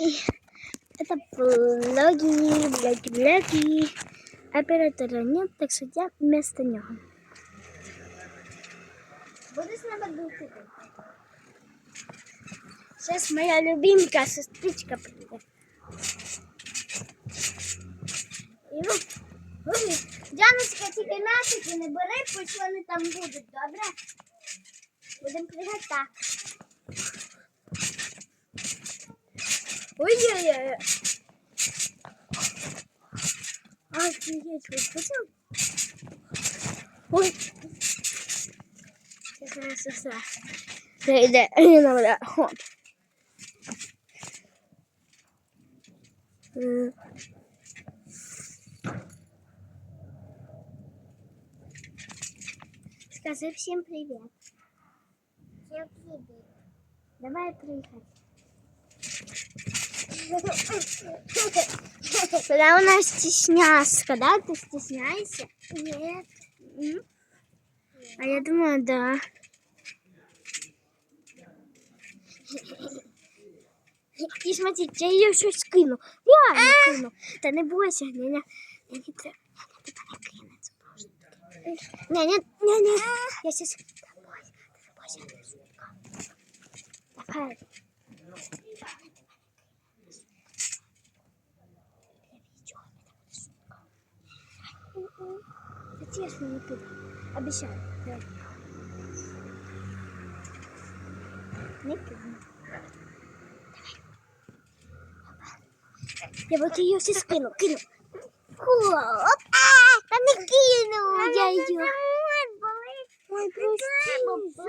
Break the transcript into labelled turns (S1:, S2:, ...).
S1: Это блоги, блоги, блоги. Оператора нет, так что я вместо нього. Будеш на бадуки? Сейчас моя любимка сестричка прийде. Дяночка, тільки м'ячики не бери, пусть вони там будуть, добре? Будемо пригати Ой-ой-ой. Офигеть, вы хотел? Ой. Какая. Да, да, не надо. Хоп. Скажи всем привет. Всем привет. Давай прыгать. Когда у нас стесняшка, да? Ты стесняешься? Нет. М? А я думаю, да. И смотри, я ее еще скину. Реально скину. Да не бойся, не, не, не, не треба. Не кинеться просто. Не, не, не. Я сейчас... Да бойся, сука. Давай. Честно, не піду. Обещаю. Давай. Не піду. Я вот ее все скину, кину. Хоп. А, та не кину я ее. Ой, прости. Буду.